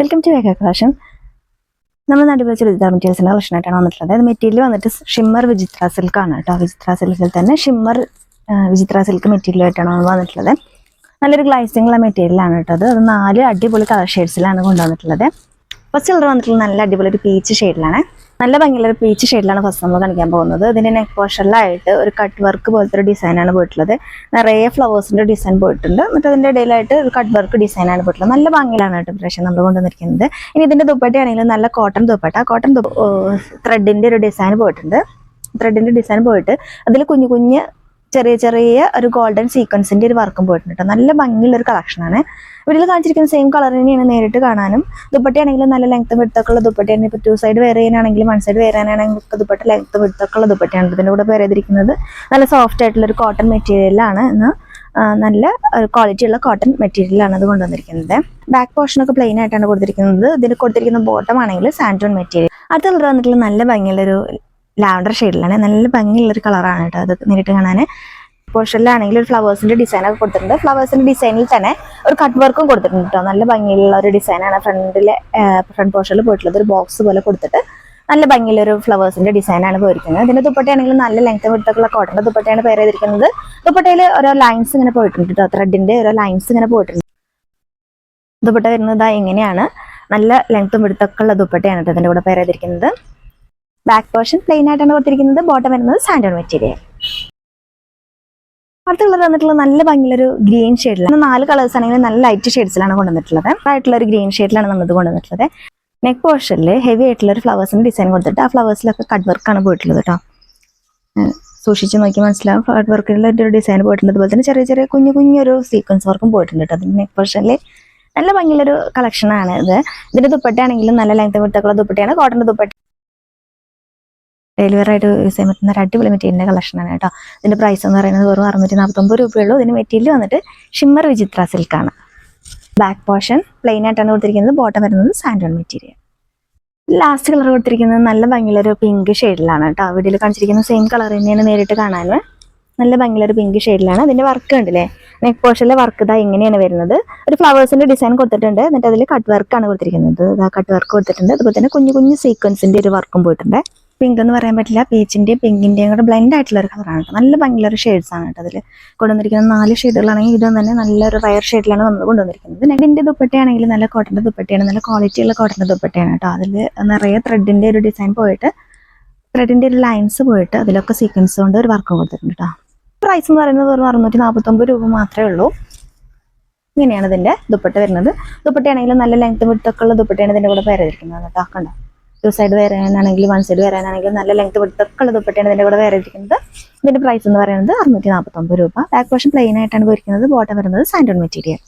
Welcome to വേഗ collection നമ്മൾ നടുവിൽ ചുരിദാർ മെറ്റീരിയൽസിന്റെ കളക്ഷനായിട്ടാണ് വന്നിട്ടുള്ളത്. അതായത് മെറ്റീരിയൽ വന്നിട്ട് ഷിമ്മർ വിചിത്ര സിൽക്കാണ് കേട്ടോ. വിചിത്ര സിൽക്കിൽ തന്നെ ഷിമ്മർ വിചിത്ര സിൽക്ക് മെറ്റീരിയൽ ആയിട്ടാണ് വന്നിട്ടുള്ളത്. നല്ലൊരു ഗ്ലൈസിംഗ് ഉള്ള മെറ്റീരിയലാണ് കേട്ടോ അത്. അത് നാല് അടിപൊളി കളർ ഷെയ്ഡ്സിലാണ് കൊണ്ടുവന്നിട്ടുള്ളത്. ഫസ്റ്റ് കളർ വന്നിട്ടുള്ളത് നല്ല അടിപൊളി ഒരു പീച്ച് ഷെയ്ഡിലാണ് നല്ല ഭംഗിയുള്ള ഒരു പീച്ച് ഷെയ്ഡിലാണ് ഫസ്റ്റ് നമ്മൾ കാണിക്കാൻ പോകുന്നത്. ഇതിന്റെ നെക്ക് പോർഷനിലായിട്ട് ഒരു കട്ട് വർക്ക് പോലത്തെ ഒരു ഡിസൈനാണ് പോയിട്ടുള്ളത്. നിറയെ ഫ്ലവേഴ്സിന്റെ ഡിസൈൻ പോയിട്ടുണ്ട്. എന്നിട്ട് അതിന്റെ ഇടയിലായിട്ട് ഒരു കട്ട് വർക്ക് ഡിസൈനാണ് പോയിട്ടുള്ളത്. നല്ല ഭംഗിയിലാണ് കേട്ടോ പ്രാവശ്യം നമ്മൾ കൊണ്ടുവന്നിരിക്കുന്നത്. ഇനി ഇതിന്റെ ദുപ്പട്ടയാണെങ്കിലും നല്ല കോട്ടൺ ദുപ്പട്ട. കോട്ടൺ ത്രെഡിന്റെ ഒരു ഡിസൈൻ പോയിട്ടുണ്ട്. ത്രെഡിന്റെ ഡിസൈൻ പോയിട്ട് അതിൽ കുഞ്ഞു കുഞ്ഞ് ചെറിയ ചെറിയ ഒരു ഗോൾഡൻ സീക്വൻസിന്റെ ഒരു വർക്കും പോയിട്ടുണ്ട് കേട്ടോ നല്ല ഭംഗിയുള്ള ഒരു കളക്ഷനാണ് വീട്ടിൽ കാണിച്ചിരിക്കുന്ന സെയിം കളർ തന്നെയാണ് നേരിട്ട് കാണാനും. ദുപ്പട്ടയാണെങ്കിലും നല്ല ലെങ്ത്തും വിടുത്തൊക്കെയുള്ള ദുപ്പട്ടയാണ്. ഇപ്പോൾ ടു സൈഡ് വേറെ ചെയ്യാനാണെങ്കിലും വൺ സൈഡ് വേറെ ചെയ്യാനാണെങ്കിലും ഒക്കെ ദുപ്പട്ട ലെങ്ത്ത് വിടുത്തൊക്കെയുള്ള ദുപ്പട്ടയാണ് ഇതിന്റെ കൂടെ വേറെ ചെയ്തിരിക്കുന്നത്. നല്ല സോഫ്റ്റ് ആയിട്ടുള്ള ഒരു കോട്ടൺ മെറ്റീരിയലാണ് എന്ന് നല്ല ക്വാളിറ്റി ഉള്ള കോട്ടൺ മെറ്റീരിയലാണ് അത് കൊണ്ടുവന്നിരിക്കുന്നത്. ബാക്ക് പോർഷൻ ഒക്കെ പ്ലെയിൻ ആയിട്ടാണ് കൊടുത്തിരിക്കുന്നത്. ഇതിന് കൊടുത്തിരിക്കുന്ന ബോട്ടം ആണെങ്കിൽ സാൻഡോൺ മെറ്റീരിയൽ അടുത്ത കളർ വന്നിട്ടുള്ള നല്ല ഭംഗിയുള്ളൊരു ലാവണ്ടർ ഷെയ്ഡിലാണ്. നല്ല ഭംഗിയുള്ള ഒരു കളറാണ് കേട്ടോ അത് നേരിട്ട് കാണാൻ പോർഷനിലാണെങ്കിൽ ഒരു ഫ്ലവേഴ്സിന്റെ ഡിസൈൻ ഒക്കെ കൊടുത്തിട്ടുണ്ട്. ഫ്ലവേഴ്സിന്റെ ഡിസൈനിൽ തന്നെ ഒരു കട്ട് വർക്കും കൊടുത്തിട്ടുണ്ട് കേട്ടോ. നല്ല ഭംഗിയുള്ള ഒരു ഡിസൈനാണ് ഫ്രണ്ടിലെ ഫ്രണ്ട് പോർഷനിൽ പോയിട്ടുള്ളത്. ഒരു ബോക്സ് പോലെ കൊടുത്തിട്ട് നല്ല ഭംഗിയുള്ള ഒരു ഫ്ലവേഴ്സിന്റെ ഡിസൈനാണ് പോയിരിക്കുന്നത്. ഇതിന്റെ ദുപ്പട്ടയാണെങ്കിൽ നല്ല ലെങ്ത് വിട്ടൊക്കെയുള്ള കോട്ടന്റെ ദുപ്പട്ടയാണ് പേര് ചെയ്തിരിക്കുന്നത്. ദുപ്പട്ടയിൽ ഓരോ ലൈൻസ് ഇങ്ങനെ പോയിട്ടുണ്ട് കേട്ടോ. ത്രെഡിന്റെ ഓരോ ലൈൻസ് ഇങ്ങനെ പോയിട്ടുണ്ട്. ദുപ്പട്ട വരുന്നത് ഇങ്ങനെയാണ്. നല്ല ലെങ്ത്തും വിടുത്തൊക്കെ ഉള്ള ദുപ്പട്ടയാണ് കേട്ടോ ഇതിന്റെ കൂടെ പേര് ചെയ്തിരിക്കുന്നത്. ബാക്ക് പോർഷൻ പ്ലെയിൻ ആയിട്ടാണ് കൊടുത്തിരിക്കുന്നത്. ബോട്ടം വരുന്നത് സാൻഡോൺ മെറ്റീരിയൽ അടുത്ത കളർ വന്നിട്ടുള്ള നല്ല ഭംഗിയുള്ളൊരു ഗ്രീൻ ഷെയ്ഡിലാണ് നാല് കളേഴ്സ് ആണെങ്കിൽ നല്ല ലൈറ്റ് ഷെയ്ഡ്സിലാണ് കൊണ്ടുവന്നിട്ടുള്ളത്. ആയിട്ടുള്ള ഒരു ഗ്രീൻ ഷെയ്ഡിലാണ് നമ്മൾ ഇത് കൊണ്ടുവന്നിട്ടുള്ളത്. നെക്ക് പോർഷനിൽ ഹെവി ആയിട്ടുള്ള ഒരു ഫ്ലവേഴ്സിന്റെ ഡിസൈൻ കൊടുത്തിട്ട് ആ ഫ്ലവേഴ്സിലൊക്കെ കട്ട് വർക്കാണ് പോയിട്ടുള്ളത് കേട്ടോ സൂക്ഷിച്ച് നോക്കി മനസ്സിലാവും. കട്ട് വർക്കിലുള്ള ഒരു ഡിസൈൻ പോയിട്ടുണ്ട്. അതുപോലെ തന്നെ ചെറിയ ചെറിയ കുഞ്ഞു കുഞ്ഞൊരു സീക്വൻസ് വർക്കും പോയിട്ടുണ്ട് കേട്ടോ അതിന്റെ നെക്ക് പോർഷനിൽ നല്ല ഭംഗിയുള്ളൊരു കളക്ഷനാണ് ഇത്. ഇതിന്റെ ദുപ്പട്ടയാണെങ്കിലും നല്ല ലെങ്ത് വിട്ടൊക്കെയുള്ള ദുപ്പട്ടയാണ്. കോട്ടന്റെ ദുപ്പട്ട ഡെലിവറി ആയിട്ട് യൂസ് ചെയ്യാൻ പറ്റുന്ന ഒരു അടിപൊളി മെറ്റീരിയലിന്റെ കളക്ഷനാണ് കേട്ടോ. ഇതിന്റെ പ്രൈസ് എന്ന് പറയുന്നത് വെറും അറുന്നൂറ്റി നാൽപ്പത്തൊമ്പത് രൂപയുള്ളൂ. ഇതിന് മെറ്റീരിയൽ വന്നിട്ട് ഷിമ്മർ വിചിത്ര സിൽക്കാണ് ബാക്ക് പോർഷൻ പ്ലെയിൻ ആയിട്ടാണ് കൊടുത്തിരിക്കുന്നത്. ബോട്ടം വരുന്നത് സാൻഡോൺ മെറ്റീരിയൽ ലാസ്റ്റ് കളർ കൊടുത്തിരിക്കുന്നത് നല്ല ഭംഗിയുള്ള ഒരു പിങ്ക് ഷെയ്ഡിലാണ് കേട്ടോ. വീഡിയോയിൽ കാണിച്ചിരിക്കുന്ന സെയിം കളർ തന്നെയാണ് നേരിട്ട് കാണാൻ. നല്ല ഭംഗിയുള്ള ഒരു പിങ്ക് ഷെയ്ഡിലാണ് അതിന്റെ വർക്ക് ഉണ്ടല്ലേ നെക്ക് പോർഷനിലെ വർക്ക് ഇതാ ഇങ്ങനെയാണ് വരുന്നത്. ഒരു ഫ്ലവേഴ്സിന്റെ ഡിസൈൻ കൊടുത്തിട്ടുണ്ട്. എന്നിട്ട് അതിൽ കട്ട് വർക്കാണ് കൊടുത്തിരിക്കുന്നത്. കട്ട് വർക്ക് കൊടുത്തിട്ടുണ്ട്. അതുപോലെ തന്നെ കുഞ്ഞു കുഞ്ഞു സീക്വൻസിന്റെ ഒരു വർക്കും പോയിട്ടുണ്ട്. പിങ്ക് എന്ന് പറയാൻ പറ്റില്ല. പീച്ചിന്റെയും പിങ്കിന്റെയും കൂടെ ബ്ലെൻഡ് ആയിട്ടുള്ള ഒരു കളറാണ് കേട്ടോ നല്ല ഭംഗിയുള്ള ഒരു ആണ് കേട്ടോ അതിൽ കൊണ്ടുവന്നിരിക്കുന്ന നാല് ഷെയ്ഡുകളാണെങ്കിൽ ഇതും തന്നെ നല്ലൊരു റയർ ഷെയ്ഡിലാണ് നമ്മൾ കൊണ്ടുവന്നിരിക്കുന്നത്. പിന്നെ ഇതിന്റെ ദുപ്പട്ടയാണെങ്കിൽ നല്ല കോട്ടന്റെ ദുപ്പട്ടയാണ് നല്ല ക്വാളിറ്റി ഉള്ള കോട്ടന്റെ ദുപ്പട്ടയാണ് കേട്ടോ അതിൽ നിറയെ ത്രെഡിന്റെ ഒരു ഡിസൈൻ പോയിട്ട് ത്രെഡിന്റെ ഒരു ലൈൻസ് പോയിട്ട് അതിലൊക്കെ സീക്വൻസ് കൊണ്ട് ഒരു വർക്ക് കൊടുത്തിട്ടുണ്ട് കേട്ടോ പ്രൈസ് എന്ന് പറയുന്നത് വെറും അറുന്നൂറ്റി നാൽപ്പത്തൊമ്പത് രൂപ മാത്രമേ ഉള്ളൂ. ഇങ്ങനെയാണ് ഇതിന്റെ ദുപ്പട്ട വരുന്നത്. ദുപ്പട്ടയാണെങ്കിലും നല്ല ലെങ്ത് വിട്ടൊക്കെ ഉള്ള ദുപ്പട്ടയാണ് ഇതിന്റെ കൂടെ പേര് ഇരിക്കുന്നത് കേട്ടോ കണ്ടോ? ടു സൈഡ് വരാനാണെങ്കിലും വൺ സൈഡ് വരാനാണെങ്കിലും നല്ല ലെങ്ത് വിട്ടൊക്കെ ഉള്ള ദുപ്പട്ടയാണ് ഇതിന്റെ കൂടെ വേറെ ഇരിക്കുന്നത് ഇതിന്റെ പ്രൈസ് എന്ന് പറയുന്നത് അറുന്നൂറ്റി നാൽപ്പത്തൊമ്പത് രൂപ. ബാക്ക് പോർഷൻ പ്ലെയിൻ ആയിട്ടാണ് പോയിരിക്കുന്നത് ബോട്ടം വരുന്നത് സാൻഡോൺ മെറ്റീരിയൽ